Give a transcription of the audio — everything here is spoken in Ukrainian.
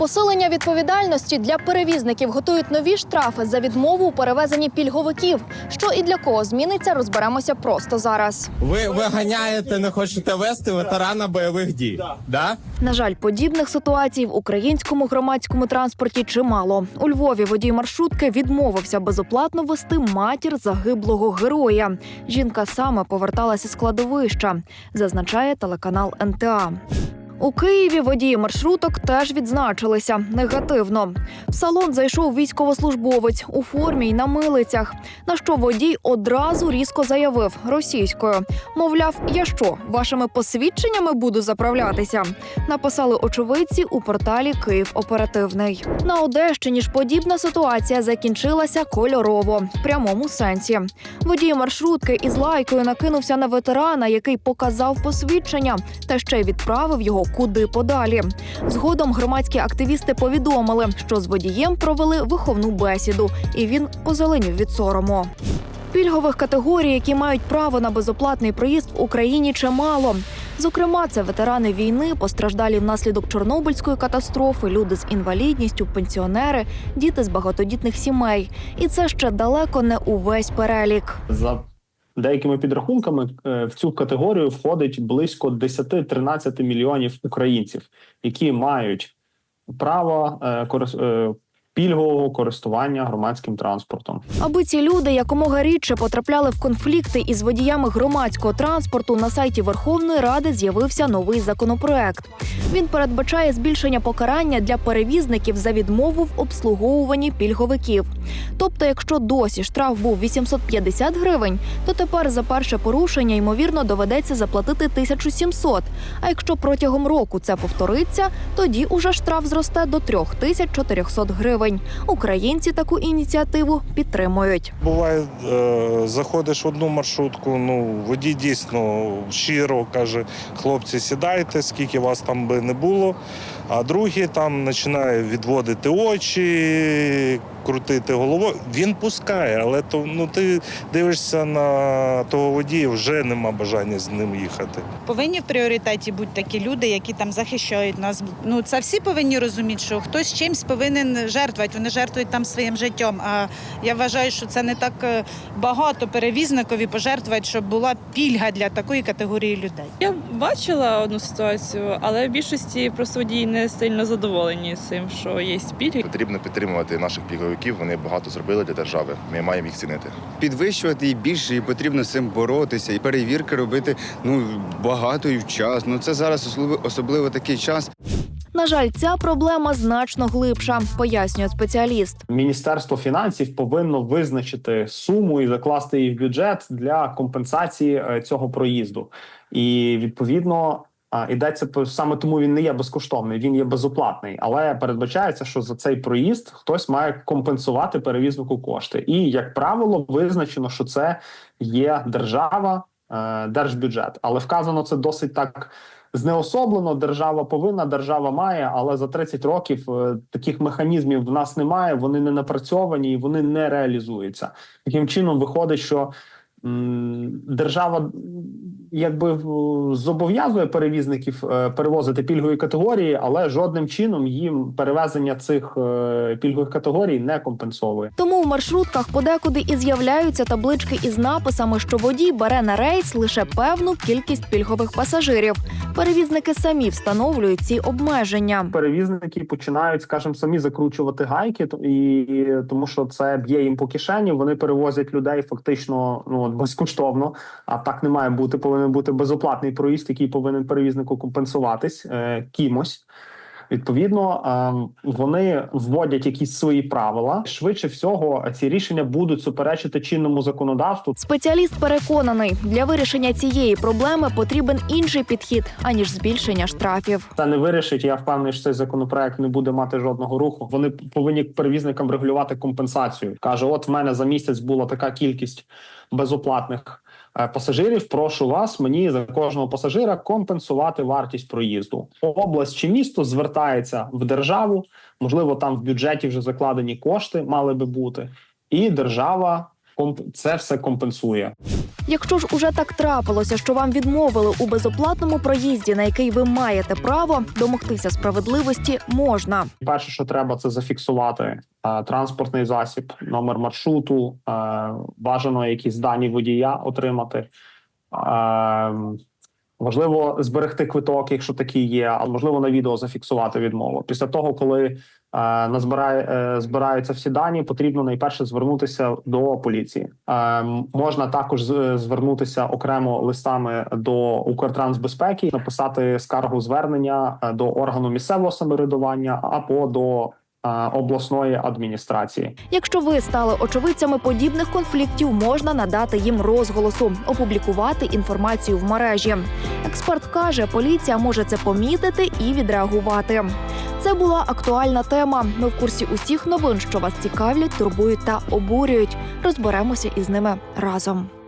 Посилення відповідальності для перевізників готують нові штрафи за відмову у перевезенні пільговиків. Що і для кого зміниться, розберемося просто зараз. Ви виганяєте, не хочете вести ветерана бойових дій. Да? На жаль, подібних ситуацій в українському громадському транспорті чимало. У Львові водій маршрутки відмовився безоплатно вести матір загиблого героя. Жінка саме поверталася з кладовища, зазначає телеканал НТА. У Києві водії маршруток теж відзначилися негативно. В салон зайшов військовослужбовець у формі й на милицях. На що водій одразу різко заявив російською: мовляв, я що, вашими посвідченнями буду заправлятися? Написали очевидці у порталі Київ Оперативний. На Одещині ж подібна ситуація закінчилася кольорово в прямому сенсі. Водій маршрутки із лайкою накинувся на ветерана, який показав посвідчення, та ще й відправив його куди подалі. Згодом громадські активісти повідомили, що з водієм провели виховну бесіду, і він позеленів від сорому. Пільгових категорій, які мають право на безоплатний проїзд в Україні, чимало. Зокрема, це ветерани війни, постраждалі внаслідок Чорнобильської катастрофи, люди з інвалідністю, пенсіонери, діти з багатодітних сімей. І це ще далеко не увесь перелік. За деякими підрахунками е, в цю категорію входить близько 10-13 мільйонів українців, які мають право е, е, пільгового користування громадським транспортом. Аби ці люди якомога рідше потрапляли в конфлікти із водіями громадського транспорту, на сайті Верховної Ради з'явився новий законопроект. Він передбачає збільшення покарання для перевізників за відмову в обслуговуванні пільговиків. Тобто, якщо досі штраф був 850 гривень, то тепер за перше порушення ймовірно доведеться заплатити 1700. А якщо протягом року це повториться, тоді уже штраф зросте до 3400 гривень. Українці таку ініціативу підтримують. Буває, е, заходиш в одну маршрутку, ну водій дійсно щиро каже: хлопці, сідайте, скільки вас там би не було. А другий там починає відводити очі, крутити головою. Він пускає, але то ну ти дивишся на того водія, вже нема бажання з ним їхати. Повинні в пріоритеті бути такі люди, які там захищають нас. Ну це всі повинні розуміти, що хтось чимсь повинен жертвувати. Вони жертвують там своїм життям. А я вважаю, що це не так е, багато перевізникові пожертвувати, щоб була пільга для такої категорії людей. Я бачила одну ситуацію, але в більшості просто водії не сильно задоволені цим, що є пільги. Потрібно підтримувати наших пільговиків. Вони багато зробили для держави. Ми маємо їх цінити. підвищувати і більше, і потрібно з цим боротися, і перевірки робити ну багато і вчасно. Це зараз особливо, особливо такий час. На жаль, ця проблема значно глибша, пояснює спеціаліст. Міністерство фінансів повинно визначити суму і закласти її в бюджет для компенсації е, цього проїзду. І відповідно про саме тому він не є безкоштовний, він є безоплатний, але передбачається, що за цей проїзд хтось має компенсувати перевізнику кошти. І як правило, визначено, що це є держава, е, держбюджет, але вказано це досить так. Знеособлено держава повинна, держава має, але за 30 років е, таких механізмів в нас немає. Вони не напрацьовані і вони не реалізуються. Таким чином виходить, що держава якби зобов'язує перевізників е, перевозити пільгові категорії, але жодним чином їм перевезення цих е, пільгових категорій не компенсовує. Тому в маршрутках подекуди і з'являються таблички із написами, що водій бере на рейс лише певну кількість пільгових пасажирів. Перевізники самі встановлюють ці обмеження. перевізники починають, скажімо, самі закручувати гайки, і тому що це б'є їм по кишені. Вони перевозять людей фактично ну безкоштовно. А так не має бути. Повинен бути безоплатний проїзд, який повинен перевізнику компенсуватись е, кимось. Відповідно, е, вони вводять якісь свої правила. Швидше всього, ці рішення будуть суперечити чинному законодавству. Спеціаліст переконаний, для вирішення цієї проблеми потрібен інший підхід аніж збільшення штрафів. Це не вирішить. Я впевнений, що цей законопроект не буде мати жодного руху. Вони повинні перевізникам регулювати компенсацію. каже: от в мене за місяць була така кількість безоплатних пасажирів. Прошу вас мені за кожного пасажира компенсувати вартість проїзду. Область чи місто звертається в державу. Можливо, там в бюджеті вже закладені кошти мали би бути, і держава це все компенсує. Якщо ж уже так трапилося, що вам відмовили у безоплатному проїзді, на який ви маєте право, домогтися справедливості можна. Перше, що треба, це зафіксувати е, транспортний засіб, номер маршруту, е, бажано якісь дані водія отримати. Е, важливо зберегти квиток, якщо такий є, а можливо на відео зафіксувати відмову. Після того, коли е, назбирає, е, збираються всі дані, потрібно найперше звернутися до поліції. Е, можна також звернутися окремо листами до Укртрансбезпеки, написати скаргу звернення е, до органу місцевого самоврядування або до е, обласної адміністрації. Якщо ви стали очевидцями подібних конфліктів, можна надати їм розголосу, опублікувати інформацію в мережі. Експерт каже, поліція може це помітити і відреагувати. Це була актуальна тема. Ми в курсі усіх новин, що вас цікавлять, турбують та обурюють. Розберемося із ними разом.